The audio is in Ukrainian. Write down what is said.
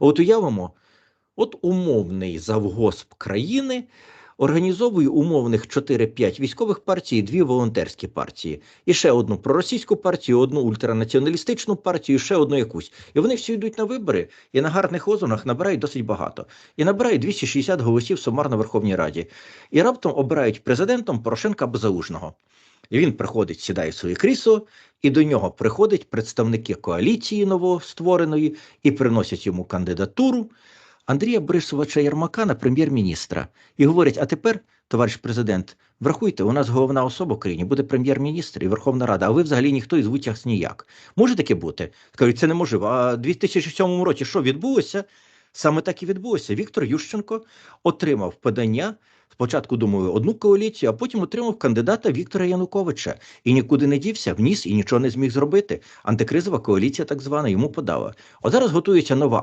От уявимо, от умовний завгосп країни організовує умовних 4-5 військових партій, дві волонтерські партії, і ще одну проросійську партію, одну ультранаціоналістичну партію, ще одну якусь. І вони всі йдуть на вибори і на гарних лозунгах набирають досить багато. І набирають 260 голосів сумарно в Верховній Раді. І раптом обирають президентом Порошенка або Залужного. Він приходить, сідає в своє крісло, і до нього приходять представники коаліції новоствореної і приносять йому кандидатуру Андрія Борисовича Єрмака на прем'єр-міністра. І говорять: а тепер, товариш президент, врахуйте, у нас головна особа в країні буде прем'єр-міністр і Верховна Рада, а ви взагалі ніхто і звуть вас ніяк. Може таке бути? Кажуть, це неможливо. А в 2007 році що відбулося? Саме так і відбулося. Віктор Ющенко отримав подання. Спочатку думаю, одну коаліцію, а потім отримав кандидата Віктора Януковича і нікуди не дівся, вніс і нічого не зміг зробити. Антикризова коаліція, так звана, йому подала. От зараз готується нова